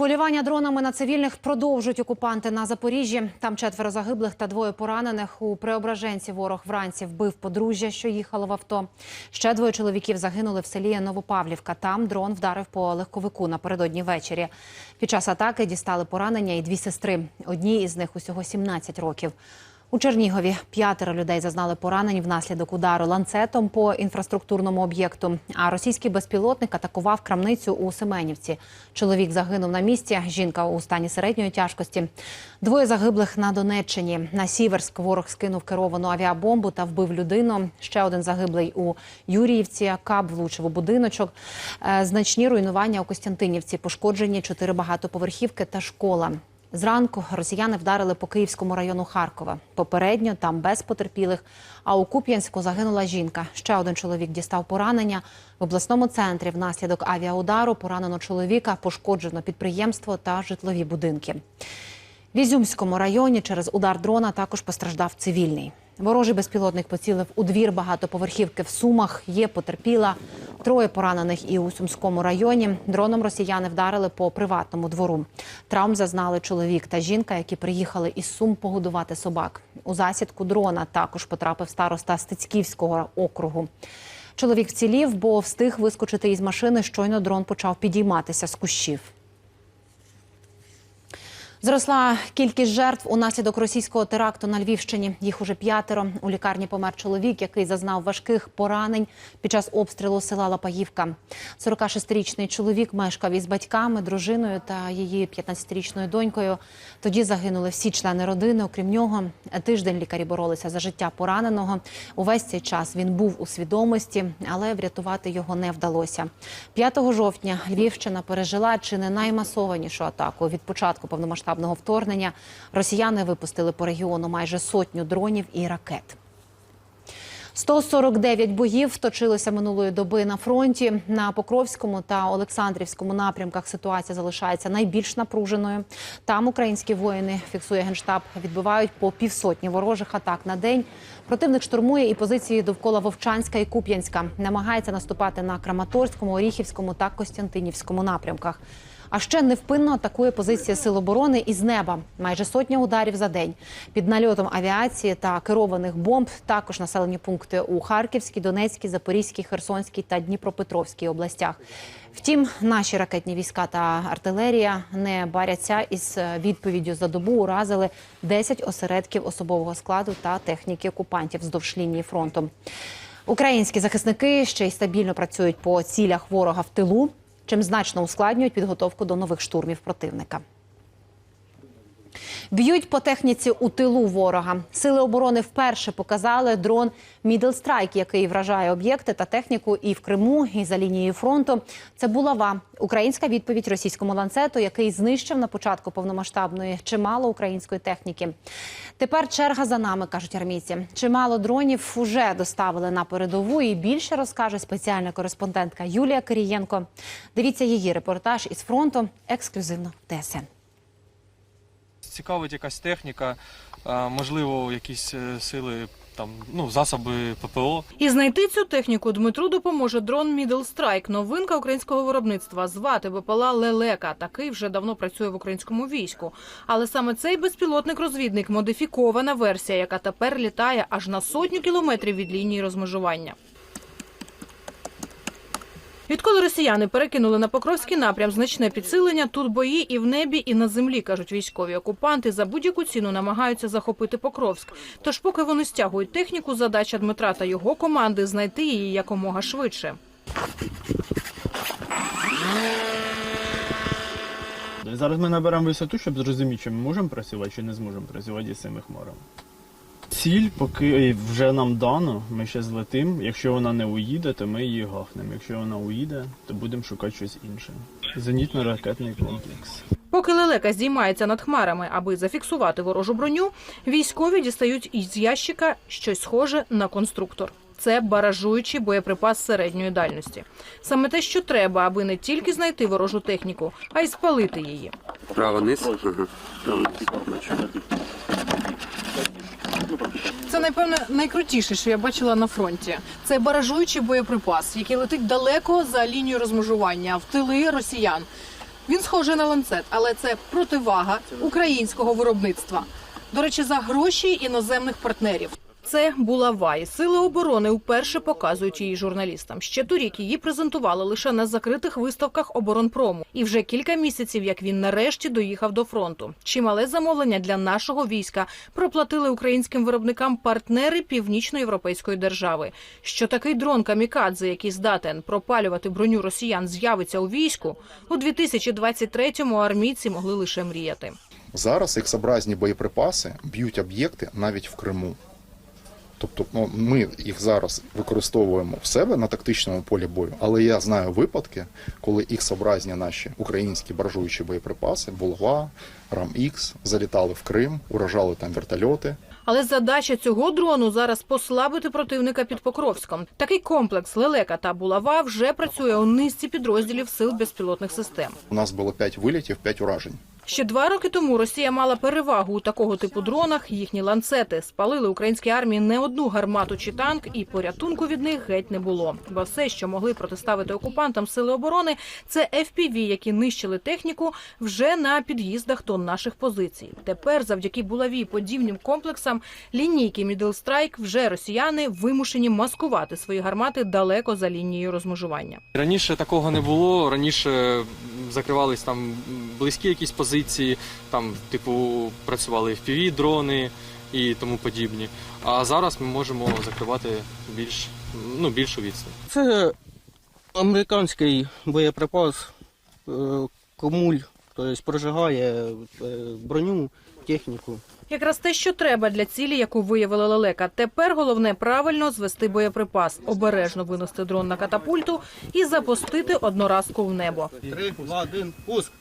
Полювання дронами на цивільних продовжують окупанти на Запоріжжі. Там четверо загиблих та двоє поранених. У Преображенці ворог вранці вбив подружжя, що їхало в авто. Ще двоє чоловіків загинули в селі Новопавлівка. Там дрон вдарив по легковику напередодні ввечері. Під час атаки дістали поранення і дві сестри. Одній із них усього 17 років. У Чернігові п'ятеро людей зазнали поранень внаслідок удару ланцетом по інфраструктурному об'єкту. А російський безпілотник атакував крамницю у Семенівці. Чоловік загинув на місці. Жінка у стані середньої тяжкості. Двоє загиблих на Донеччині. На Сіверськ ворог скинув керовану авіабомбу та вбив людину. Ще один загиблий у Юріївці. Каб влучив у будиночок. Е, Значні руйнування у Костянтинівці. Пошкоджені чотири багатоповерхівки та школа. Зранку росіяни вдарили по Київському району Харкова. Попередньо там без потерпілих. А у Куп'янську загинула жінка. Ще один чоловік дістав поранення. В обласному центрі внаслідок авіаудару поранено чоловіка, пошкоджено підприємство та житлові будинки. В Ізюмському районі через удар дрона також постраждав цивільний. Ворожий безпілотник поцілив у двір багатоповерхівки в Сумах. Є потерпіла. Троє поранених і у Сумському районі. Дроном росіяни вдарили по приватному двору. Травм зазнали чоловік та жінка, які приїхали із Сум погодувати собак. У засідку дрона також потрапив староста Стецьківського округу. Чоловік вцілів, бо встиг вискочити із машини. Щойно дрон почав підійматися з кущів. Зросла кількість жертв унаслідок російського теракту на Львівщині. Їх уже п'ятеро. У лікарні помер чоловік, який зазнав важких поранень під час обстрілу села Лапаївка. 46-річний чоловік мешкав із батьками, дружиною та її 15-річною донькою. Тоді загинули всі члени родини. Окрім нього, тиждень лікарі боролися за життя пораненого. Увесь цей час він був у свідомості, але врятувати його не вдалося. 5 жовтня Львівщина пережила чи не наймасованішу атаку від початку повномасштабного вторгнення. Росіяни випустили по регіону майже сотню дронів і ракет. 149 боїв точилося минулої доби на фронті. На Покровському та Олександрівському напрямках ситуація залишається найбільш напруженою. Там українські воїни, фіксує генштаб, відбивають по півсотні ворожих атак на день. Противник штурмує і позиції довкола Вовчанська і Куп'янська. Намагається наступати на Краматорському, Оріхівському та Костянтинівському напрямках. А ще невпинно атакує позиції сил оборони із неба. Майже сотня ударів за день. Під нальотом авіації та керованих бомб також населені пункти у Харківській, Донецькій, Запорізькій, Херсонській та Дніпропетровській областях. Втім, наші ракетні війська та артилерія не баряться із відповіддю за добу. Уразили 10 осередків особового складу та техніки окупантів вздовж лінії фронту. Українські захисники ще й стабільно працюють по цілях ворога в тилу чим значно ускладнюють підготовку до нових штурмів противника. Б'ють по техніці у тилу ворога. Сили оборони вперше показали дрон Strike, який вражає об'єкти та техніку і в Криму, і за лінією фронту. Це булава українська відповідь російському ланцету, який знищив на початку повномасштабної чимало української техніки. Тепер черга за нами, кажуть армійці. Чимало дронів вже доставили на передову. І більше розкаже спеціальна кореспондентка Юлія Кирієнко. Дивіться її репортаж із фронту ексклюзивно ТСН. Цікавить якась техніка, можливо, якісь е, сили, там, ну, засоби ППО. І знайти цю техніку Дмитру допоможе дрон Middle Strike. Новинка українського виробництва. Звати БПЛА Лелека. Такий вже давно працює в українському війську. Але саме цей безпілотник-розвідник модифікована версія, яка тепер літає аж на сотню кілометрів від лінії розмежування. Відколи росіяни перекинули на Покровський напрям значне підсилення, тут бої і в небі, і на землі, кажуть військові окупанти, за будь-яку ціну намагаються захопити Покровськ. Тож, поки вони стягують техніку, задача Дмитра та його команди знайти її якомога швидше. Зараз ми наберемо висоту, щоб зрозуміти, чи ми можемо працювати, чи не зможемо працювати з цими хмарами. Ціль, поки вже нам дано, ми ще злетимо. Якщо вона не уїде, то ми її гахнемо. Якщо вона уїде, то будемо шукати щось інше. Зенітно-ракетний комплекс. Поки лелека здіймається над хмарами, аби зафіксувати ворожу броню, військові дістають із ящика щось схоже на конструктор. Це баражуючий боєприпас середньої дальності. Саме те, що треба, аби не тільки знайти ворожу техніку, а й спалити її. Право низ. Право низ. Це напевно найкрутіше, що я бачила на фронті. Це баражуючий боєприпас, який летить далеко за лінію розмежування в тили росіян. Він схожий на ланцет, але це противага українського виробництва. До речі, за гроші іноземних партнерів. Це булава, і сили оборони вперше показують її журналістам. Ще торік її презентували лише на закритих виставках оборонпрому. І вже кілька місяців, як він нарешті доїхав до фронту. Чимале замовлення для нашого війська проплатили українським виробникам партнери північноєвропейської держави. Що такий дрон камікадзе, який здатен пропалювати броню росіян, з'явиться у війську у 2023-му армійці могли лише мріяти. Зараз іксобразні боєприпаси б'ють об'єкти навіть в Криму. Тобто ну, ми їх зараз використовуємо в себе на тактичному полі бою, але я знаю випадки, коли їх іксобразні наші українські баржуючі боєприпаси, булава, Рам-Х, залітали в Крим, уражали там вертольоти. Але задача цього дрону зараз послабити противника під Покровськом. Такий комплекс лелека та булава вже працює у низці підрозділів сил безпілотних систем. У нас було 5 вилітів, 5 уражень. Ще два роки тому Росія мала перевагу у такого типу дронах. Їхні ланцети спалили українській армії не одну гармату чи танк, і порятунку від них геть не було. Бо все, що могли протиставити окупантам сили оборони, це FPV, які нищили техніку вже на під'їздах до наших позицій. Тепер, завдяки булаві подібним комплексам, лінійки Strike вже росіяни вимушені маскувати свої гармати далеко за лінією розмежування. Раніше такого не було. Раніше закривались там близькі якісь позиції, там, типу, працювали fpv дрони і тому подібні. А зараз ми можемо закривати більш, ну, більшу відстань. Це американський боєприпас, е, комуль, тобто прожигає е, броню, техніку. Якраз те, що треба для цілі, яку виявила лелека. Тепер головне правильно звести боєприпас, обережно винести дрон на катапульту і запустити одноразку в небо. Три, два, один, пуск.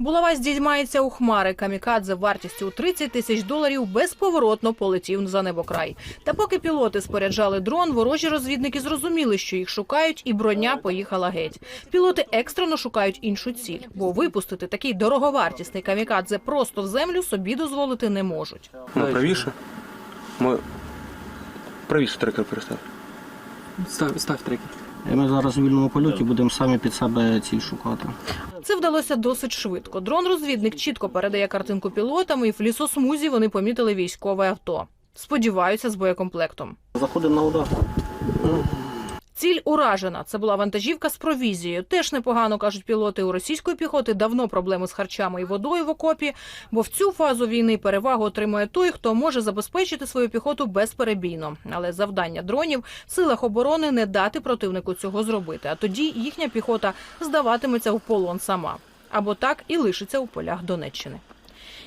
Булава здіймається у хмари. Камікадзе вартістю у 30 тисяч доларів безповоротно полетів за небокрай. Та поки пілоти споряджали дрон, ворожі розвідники зрозуміли, що їх шукають, і броня поїхала геть. Пілоти екстрено шукають іншу ціль, бо випустити такий дороговартісний камікадзе просто в землю собі дозволити не можуть. Ну, правіше. Ми... Правіше трекер перестав. Став, став треки. Ми зараз у вільному польоті будемо самі під себе ціль шукати. Це вдалося досить швидко. Дрон-розвідник чітко передає картинку пілотам, і в лісосмузі вони помітили військове авто. Сподіваються, з боєкомплектом. Заходимо на удар. Ціль уражена. Це була вантажівка з провізією. Теж непогано кажуть пілоти. У російської піхоти давно проблеми з харчами і водою в окопі, бо в цю фазу війни перевагу отримує той, хто може забезпечити свою піхоту безперебійно. Але завдання дронів в силах оборони не дати противнику цього зробити. А тоді їхня піхота здаватиметься в полон сама. Або так і лишиться у полях Донеччини.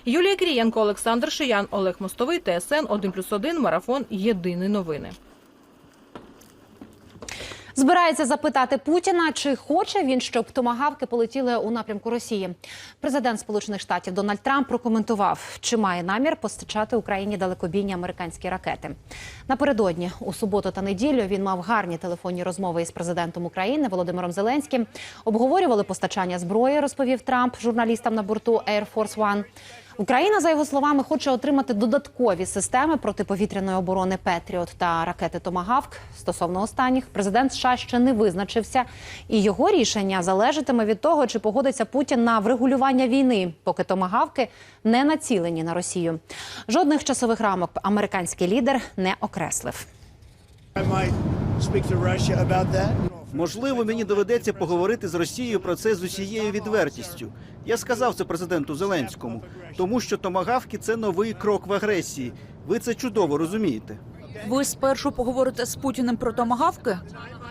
Юлія Крієнко, Олександр Шиян, Олег Мостовий, ТСН 1+,1, Марафон. Єдині новини. Збирається запитати Путіна, чи хоче він, щоб томагавки полетіли у напрямку Росії. Президент Сполучених Штатів Дональд Трамп прокоментував, чи має намір постачати Україні далекобійні американські ракети. Напередодні у суботу та неділю він мав гарні телефонні розмови із президентом України Володимиром Зеленським. Обговорювали постачання зброї, розповів Трамп журналістам на борту Air Force One. Україна, за його словами, хоче отримати додаткові системи протиповітряної оборони Петріот та ракети Томагавк. Стосовно останніх, президент США ще не визначився, і його рішення залежатиме від того, чи погодиться Путін на врегулювання війни, поки томагавки не націлені на Росію. Жодних часових рамок американський лідер не окреслив. Можливо, мені доведеться поговорити з Росією про це з усією відвертістю. Я сказав це президенту Зеленському, тому що томагавки це новий крок в агресії. Ви це чудово розумієте. Ви спершу поговорите з Путіним про томагавки?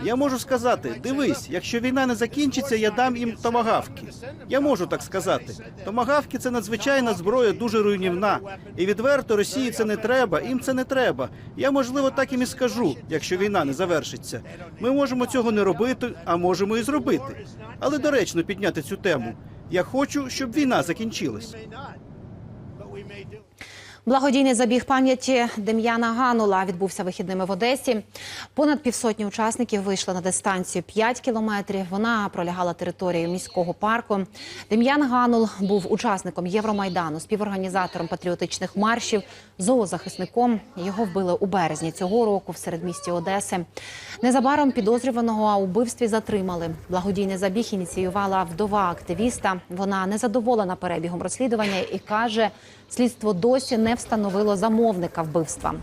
Я можу сказати: дивись, якщо війна не закінчиться, я дам їм томагавки. Я можу так сказати. Томагавки це надзвичайна зброя, дуже руйнівна. І відверто Росії це не треба. Їм це не треба. Я можливо так їм і скажу, якщо війна не завершиться. Ми можемо цього не робити, а можемо і зробити. Але доречно підняти цю тему. Я хочу, щоб війна закінчилась. Благодійний забіг пам'яті Дем'яна Ганула відбувся вихідними в Одесі. Понад півсотні учасників вийшли на дистанцію 5 кілометрів. Вона пролягала територією міського парку. Дем'ян Ганул був учасником Євромайдану, співорганізатором патріотичних маршів, зоозахисником. Його вбили у березні цього року в середмісті Одеси. Незабаром підозрюваного у вбивстві затримали. Благодійний забіг ініціювала вдова активіста. Вона незадоволена перебігом розслідування і каже, слідство досі не встановило замовника вбивства.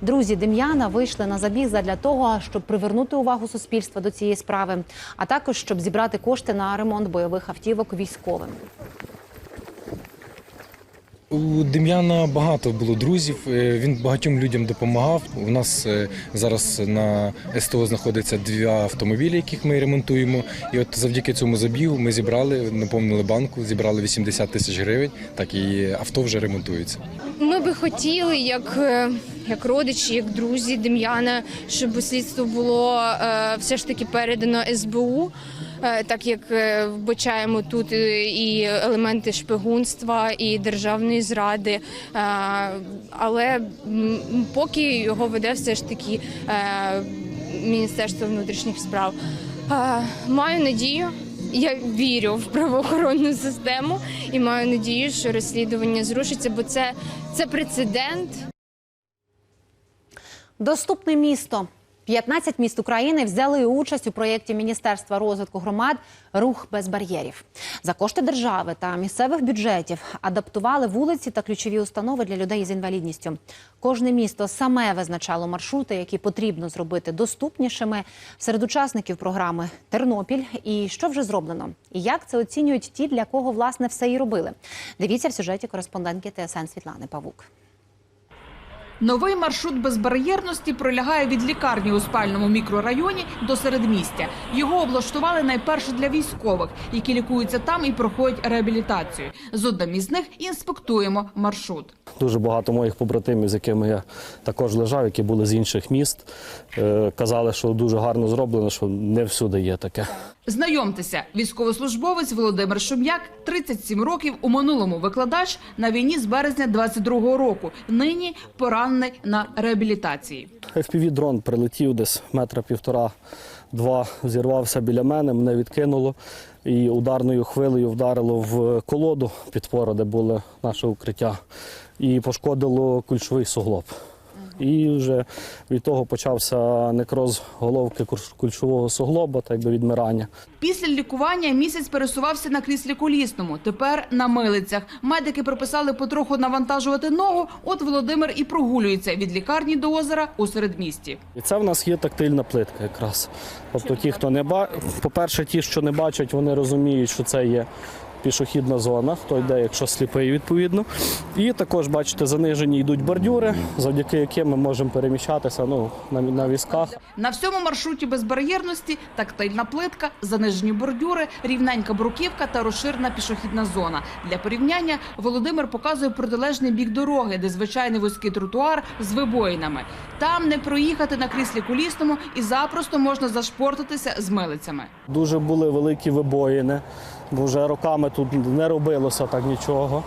Друзі Дем'яна вийшли на забіг задля того, щоб привернути увагу суспільства до цієї справи, а також щоб зібрати кошти на ремонт бойових автівок військовим. У Дем'яна багато було друзів. е, Він багатьом людям допомагав. У нас е, зараз на СТО знаходиться дві автомобілі, яких ми ремонтуємо. І от завдяки цьому забігу ми зібрали, наповнили банку, зібрали 80 тисяч гривень. Так і авто вже ремонтується. Ми би хотіли, як, е, як родичі, як друзі Дем'яна, щоб слідство було все ж таки передано СБУ, так як е, вбачаємо тут е, і елементи шпигунства, і державної зради. Е, але поки його веде все ж таки е, Міністерство внутрішніх справ. Е, Маю надію. Я вірю в правоохоронну систему і маю надію, що розслідування зрушиться, бо це, це прецедент. Доступне місто. 15 міст України взяли участь у проєкті Міністерства розвитку громад Рух без бар'єрів. За кошти держави та місцевих бюджетів адаптували вулиці та ключові установи для людей з інвалідністю. Кожне місто саме визначало маршрути, які потрібно зробити доступнішими. Серед учасників програми Тернопіль. І що вже зроблено? І як це оцінюють ті, для кого власне все і робили? Дивіться в сюжеті кореспондентки ТСН Світлани Павук. Новий маршрут безбар'єрності пролягає від лікарні у спальному мікрорайоні до середмістя. Його облаштували найперше для військових, які лікуються там і проходять реабілітацію. З одним із них інспектуємо маршрут. Дуже багато моїх побратимів, з якими я також лежав, які були з інших міст, е, казали, що дуже гарно зроблено, що не всюди є таке. Знайомтеся, військовослужбовець Володимир Шум'як, 37 років, у минулому викладач на війні з березня 22-го року. Нині поранений на реабілітації. FPV-дрон прилетів десь метра півтора-два, зірвався біля мене, мене відкинуло і ударною хвилею вдарило в колоду підпора, де було наше укриття, і пошкодило кульшовий суглоб. І вже від того почався некроз головки кульшового суглоба, так би відмирання. Після лікування місяць пересувався на кріслі колісному. Тепер на милицях. Медики прописали потроху навантажувати ногу. От Володимир і прогулюється від лікарні до озера у середмісті. І це в нас є тактильна плитка якраз. Тобто ті, хто не ба... по-перше, ті, що не бачать, вони розуміють, що це є пішохідна зона, хто йде, якщо сліпий, відповідно. І також, бачите, занижені йдуть бордюри, завдяки яким ми можемо переміщатися ну, на, на візках. На всьому маршруті безбар'єрності тактильна плитка, занижені бордюри, рівненька бруківка та розширена пішохідна зона. Для порівняння Володимир показує протилежний бік дороги, де звичайний вузький тротуар з вибоїнами. Там не проїхати на кріслі колісному і запросто можна зашпортитися з милицями. Дуже були великі вибоїни, бо вже роками тут не робилося так нічого.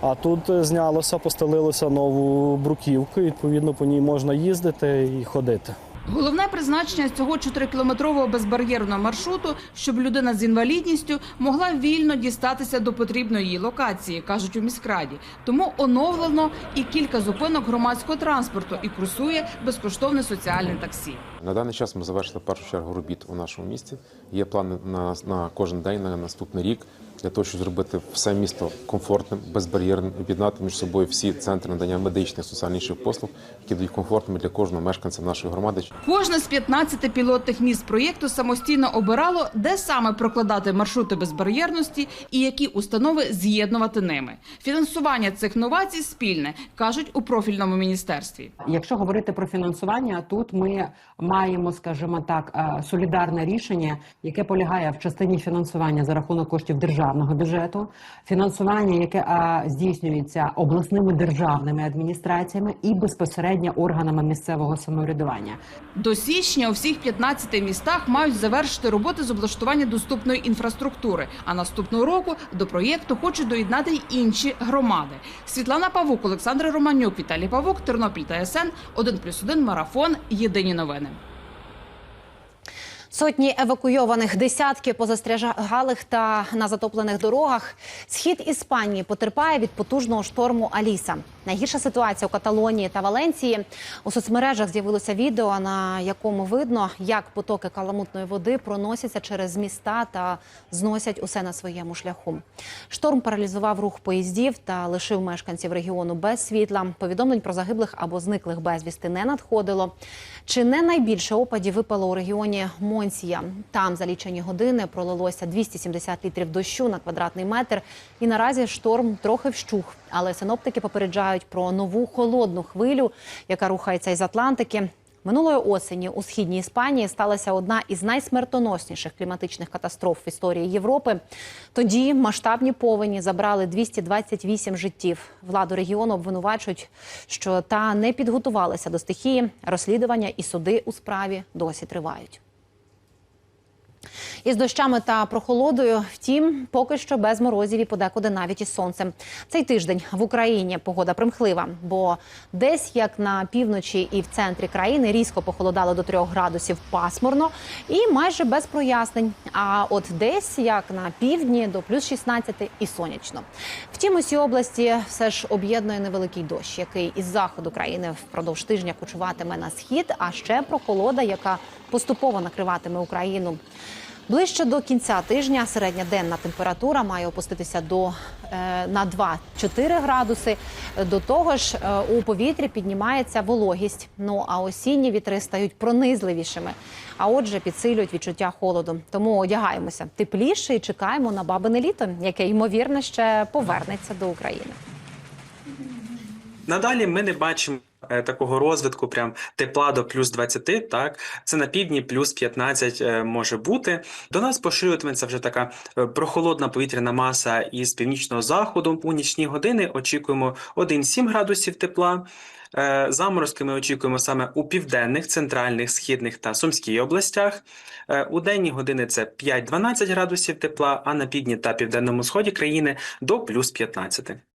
А тут е, знялося, постелилося нову бруківку, і, відповідно по ній можна їздити і ходити. Головне призначення цього 4-кілометрового безбар'єрного маршруту, щоб людина з інвалідністю могла вільно дістатися до потрібної їй локації, кажуть у міськраді. Тому оновлено і кілька зупинок громадського транспорту і курсує безкоштовне соціальне таксі. На даний час ми завершили першу чергу робіт у нашому місті. Є плани на, на кожен день на наступний рік для того, щоб зробити все місто комфортним, безбар'єрним, об'єднати між собою всі центри надання медичних соціальних послуг, які дають комфортними для кожного мешканця нашої громади. Кожне з 15 пілотних міст проєкту самостійно обирало, де саме прокладати маршрути безбар'єрності і які установи з'єднувати ними. Фінансування цих новацій спільне кажуть у профільному міністерстві. Якщо говорити про фінансування, тут ми маємо, скажімо так, е, солідарне рішення, яке полягає в частині фінансування за рахунок коштів держави. Державного бюджету, фінансування, яке здійснюється обласними державними адміністраціями і безпосередньо органами місцевого самоврядування. До січня у всіх 15 містах мають завершити роботи з облаштування доступної інфраструктури. А наступного року до проєкту хочуть доєднати й інші громади. Світлана Павук, Олександр Романюк, Віталій Павук, Тернопіль та СН 1+,1 Марафон. Єдині новини. Сотні евакуйованих, десятки позастрягалих та на затоплених дорогах. Схід Іспанії потерпає від потужного шторму Аліса. Найгірша ситуація у Каталонії та Валенції. У соцмережах з'явилося відео, на якому видно, як потоки каламутної води проносяться через міста та зносять усе на своєму шляху. Шторм паралізував рух поїздів та лишив мешканців регіону без світла. Повідомлень про загиблих або зниклих безвісти не надходило. Чи не найбільше опадів випало у регіоні Монсія? Там за лічені години пролилося 270 літрів дощу на квадратний метр. І наразі шторм трохи вщух. Але синоптики попереджають про нову холодну хвилю, яка рухається із Атлантики. Минулої осені у східній Іспанії сталася одна із найсмертоносніших кліматичних катастроф в історії Європи. Тоді масштабні повені забрали 228 життів. Владу регіону обвинувачують, що та не підготувалася до стихії. Розслідування і суди у справі досі тривають. Із дощами та прохолодою, втім, поки що без морозів і подекуди навіть із сонцем. Цей тиждень в Україні погода примхлива, бо десь як на півночі і в центрі країни різко похолодало до 3 градусів пасмурно і майже без прояснень. А от десь як на півдні до плюс 16 і сонячно. Втім, усі області все ж об'єднує невеликий дощ, який із заходу країни впродовж тижня кочуватиме на схід, а ще прохолода, яка поступово накриватиме Україну. Ближче до кінця тижня середня денна температура має опуститися до е, на 2-4 градуси. До того ж, е, у повітрі піднімається вологість. Ну а осінні вітри стають пронизливішими. А отже, підсилюють відчуття холоду. Тому одягаємося тепліше і чекаємо на бабине літо, яке ймовірно ще повернеться до України. Надалі ми не бачимо такого розвитку, прям тепла до плюс 20, так це на півдні плюс 15 е, може бути. До нас поширюватиметься вже така е, прохолодна повітряна маса із північного заходу. У нічні години очікуємо 1-7 градусів тепла. Е, Заморозки ми очікуємо саме у південних, центральних, східних та сумській областях. Е, У денні години це 5-12 градусів тепла, а на півдні та південному сході країни до плюс 15.